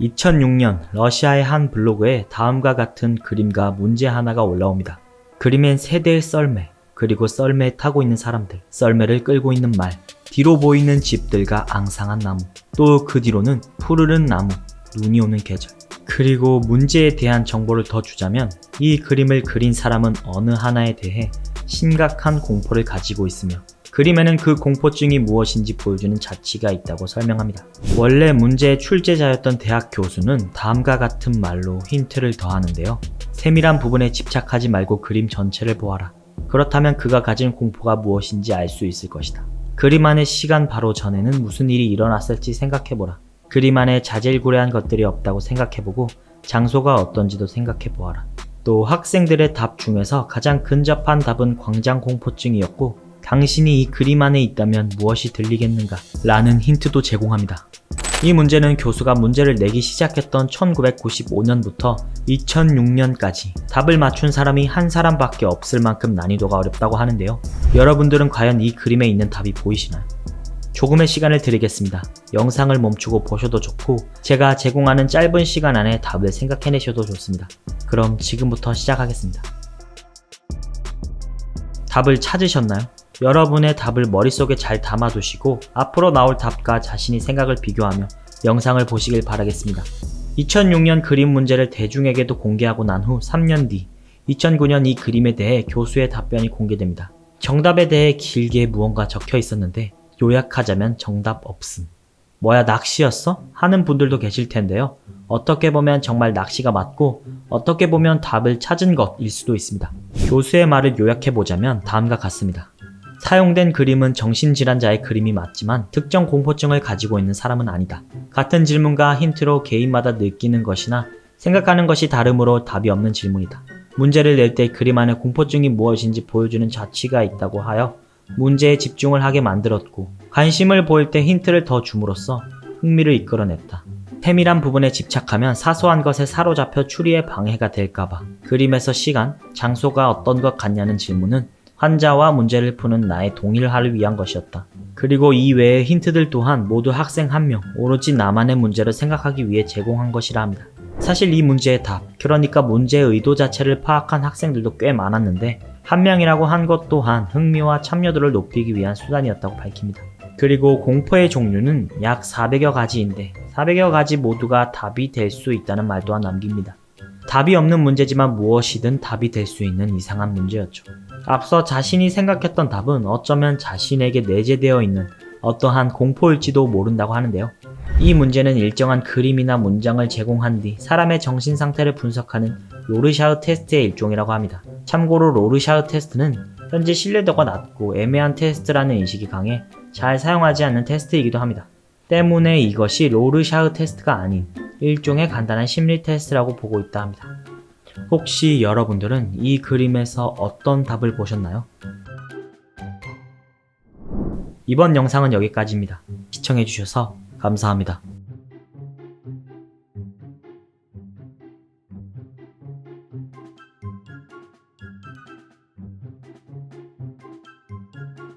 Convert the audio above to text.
2006년 러시아의 한 블로그에 다음과 같은 그림과 문제 하나가 올라옵니다. 그림엔 세 대의 썰매, 그리고 썰매에 타고 있는 사람들, 썰매를 끌고 있는 말, 뒤로 보이는 집들과 앙상한 나무, 또 그 뒤로는 푸르른 나무, 눈이 오는 계절. 그리고 문제에 대한 정보를 더 주자면 이 그림을 그린 사람은 어느 하나에 대해 심각한 공포를 가지고 있으며 그림에는 그 공포증이 무엇인지 보여주는 자취가 있다고 설명합니다. 원래 문제의 출제자였던 대학 교수는 다음과 같은 말로 힌트를 더하는데요. 세밀한 부분에 집착하지 말고 그림 전체를 보아라. 그렇다면 그가 가진 공포가 무엇인지 알 수 있을 것이다. 그림 안의 시간 바로 전에는 무슨 일이 일어났을지 생각해보라. 그림 안에 자질구레한 것들이 없다고 생각해보고 장소가 어떤지도 생각해보아라. 또 학생들의 답 중에서 가장 근접한 답은 광장 공포증이었고 당신이 이 그림 안에 있다면 무엇이 들리겠는가? 라는 힌트도 제공합니다. 이 문제는 교수가 문제를 내기 시작했던 1995년부터 2006년까지 답을 맞춘 사람이 한 사람밖에 없을 만큼 난이도가 어렵다고 하는데요. 여러분들은 과연 이 그림에 있는 답이 보이시나요? 조금의 시간을 드리겠습니다. 영상을 멈추고 보셔도 좋고 제가 제공하는 짧은 시간 안에 답을 생각해내셔도 좋습니다. 그럼 지금부터 시작하겠습니다. 답을 찾으셨나요? 여러분의 답을 머릿속에 잘 담아두시고 앞으로 나올 답과 자신이 생각을 비교하며 영상을 보시길 바라겠습니다. 2006년 그림 문제를 대중에게도 공개하고 난 후 3년 뒤 2009년 이 그림에 대해 교수의 답변이 공개됩니다. 정답에 대해 길게 무언가 적혀 있었는데 요약하자면 정답 없음. 뭐야 낚시였어? 하는 분들도 계실 텐데요. 어떻게 보면 정말 낚시가 맞고 어떻게 보면 답을 찾은 것일 수도 있습니다. 교수의 말을 요약해보자면 다음과 같습니다. 사용된 그림은 정신질환자의 그림이 맞지만 특정 공포증을 가지고 있는 사람은 아니다. 같은 질문과 힌트로 개인마다 느끼는 것이나 생각하는 것이 다르므로 답이 없는 질문이다. 문제를 낼 때 그림 안에 공포증이 무엇인지 보여주는 자취가 있다고 하여 문제에 집중을 하게 만들었고 관심을 보일 때 힌트를 더 줌으로써 흥미를 이끌어냈다. 세밀한 부분에 집착하면 사소한 것에 사로잡혀 추리에 방해가 될까봐 그림에서 시간, 장소가 어떤 것 같냐는 질문은 환자와 문제를 푸는 나의 동일화를 위한 것이었다. 그리고 이 외의 힌트들 또한 모두 학생 한 명, 오로지 나만의 문제를 생각하기 위해 제공한 것이라 합니다. 사실 이 문제의 답, 그러니까 문제의 의도 자체를 파악한 학생들도 꽤 많았는데 한 명이라고 한 것 또한 흥미와 참여도를 높이기 위한 수단이었다고 밝힙니다. 그리고 공포의 종류는 약 400여 가지인데 400여 가지 모두가 답이 될 수 있다는 말 또한 남깁니다. 답이 없는 문제지만 무엇이든 답이 될 수 있는 이상한 문제였죠. 앞서 자신이 생각했던 답은 어쩌면 자신에게 내재되어 있는 어떠한 공포일지도 모른다고 하는데요. 이 문제는 일정한 그림이나 문장을 제공한 뒤 사람의 정신 상태를 분석하는 로르샤흐 테스트의 일종이라고 합니다. 참고로 로르샤흐 테스트는 현재 신뢰도가 낮고 애매한 테스트라는 인식이 강해 잘 사용하지 않는 테스트이기도 합니다. 때문에 이것이 로르샤흐 테스트가 아닌 일종의 간단한 심리 테스트라고 보고 있다 합니다. 혹시 여러분들은 이 그림에서 어떤 답을 보셨나요? 이번 영상은 여기까지입니다. 시청해주셔서 감사합니다.